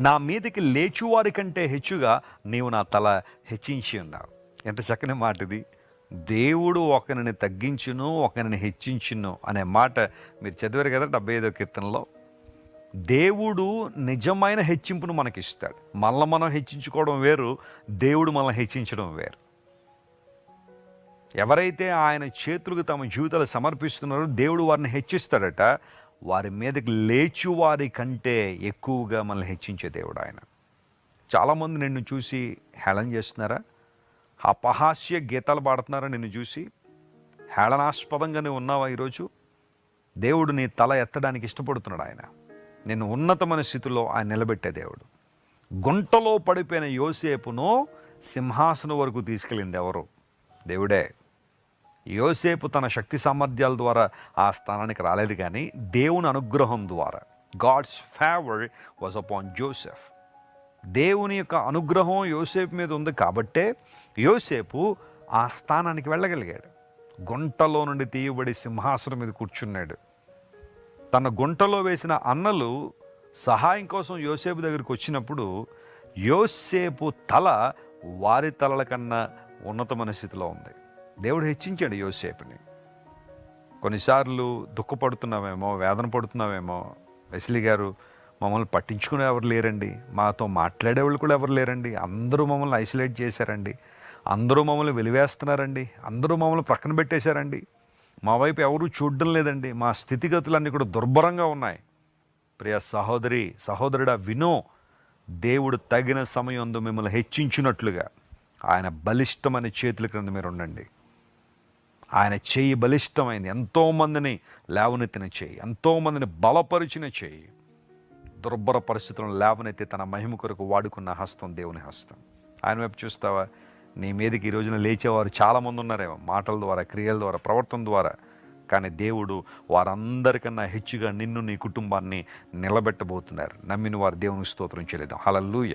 నా మీదకి లేచువారి కంటే హెచ్చుగా నీవు నా తల హెచ్చించి ఉన్నావు. ఎంత చక్కని మాట ఇది దేవుడు ఒకరిని తగ్గించును ఒకరిని హెచ్చించును అనే మాట మీరు చదివారు కదా డెబ్బై ఐదో కీర్తనలో. దేవుడు నిజమైన హెచ్చింపును మనకిస్తాడు. మళ్ళీ మనం హెచ్చించుకోవడం వేరు దేవుడు మనల్ని హెచ్చించడం వేరు. ఎవరైతే ఆయన చేతులకు తమ జీవితాలు సమర్పిస్తున్నారో దేవుడు వారిని హెచ్చిస్తాడట. వారి మీదకి లేచు వారి కంటే ఎక్కువగా మనల్ని హెచ్చించే దేవుడు ఆయన. చాలామంది నిన్ను చూసి హేళన చేస్తున్నారా? అపహాస్య గీతాలు పాడుతున్నారా నిన్ను చూసి? హేళనాస్పదంగానే ఉన్నావా ఈరోజు? దేవుడు నీ తల ఎత్తడానికి ఇష్టపడుతున్నాడు ఆయన. నిన్ను ఉన్నతమైన స్థితిలో ఆయన నిలబెట్టే దేవుడు. గుంటలో పడిపోయిన యోసేపును సింహాసనం వరకు తీసుకెళ్ళింది ఎవరు? దేవుడే. యోసేపు తన శక్తి సామర్థ్యాల ద్వారా ఆ స్థానానికి రాలేదు కానీ దేవుని అనుగ్రహం ద్వారా. God's favour was upon Joseph దేవుని యొక్క అనుగ్రహం యోసేపు మీద ఉంది కాబట్టే యోసేపు ఆ స్థానానికి వెళ్ళగలిగాడు. గుంటలో నుండి తీయబడి సింహాసనం మీద కూర్చున్నాడు. తన గుంటలో వేసిన అన్నలు సహాయం కోసం యోసేపు దగ్గరికి వచ్చినప్పుడు యోసేపు తల వారి తలల కన్నా ఉన్నతమైన స్థితిలో ఉంది. దేవుడు హెచ్చించాడు యోసేపుని. కొన్నిసార్లు దుఃఖపడుతున్నామేమో వేదన పడుతున్నామేమో వెస్లీ గారు మమ్మల్ని పట్టించుకునే ఎవరు లేరండి. మాతో మాట్లాడేవాళ్ళు కూడా ఎవరు లేరండి. అందరూ మమ్మల్ని ఐసోలేట్ చేశారండి. అందరూ మమ్మల్ని వెలివేస్తున్నారండి. అందరూ మమ్మల్ని ప్రక్కన పెట్టేశారండి. మా వైపు ఎవరూ చూడడం లేదండి. మా స్థితిగతులన్నీ కూడా దుర్భరంగా ఉన్నాయి. ప్రియ సహోదరి సహోదరుడా వినో దేవుడు తగిన సమయంలో మిమ్మల్ని హెచ్చించినట్లుగా ఆయన బలిష్టమైన చేతుల క్రింద మీరు ఉండండి. ఆయన చెయ్యి బలిష్టమైంది. ఎంతోమందిని లేవనెత్తిన చేయి ఎంతోమందిని బలపరిచిన చేయి. దుర్భర పరిస్థితులను లేవనెత్తి తన మహిమ కొరకు వాడుకున్న హస్తం దేవుని హస్తం. ఆయన వైపు చూస్తావా? నీ మీదకి ఈ రోజున లేచేవారు చాలామంది ఉన్నారేమో. మాటల ద్వారా క్రియల ద్వారా ప్రవర్తన ద్వారా. కానీ దేవుడు వారందరికన్నా హెచ్చుగా నిన్ను నీ కుటుంబాన్ని నిలబెట్టబోతున్నారు. నమ్మిన వారు దేవుని స్తోత్రం చేయలేదు హలల్లూయ.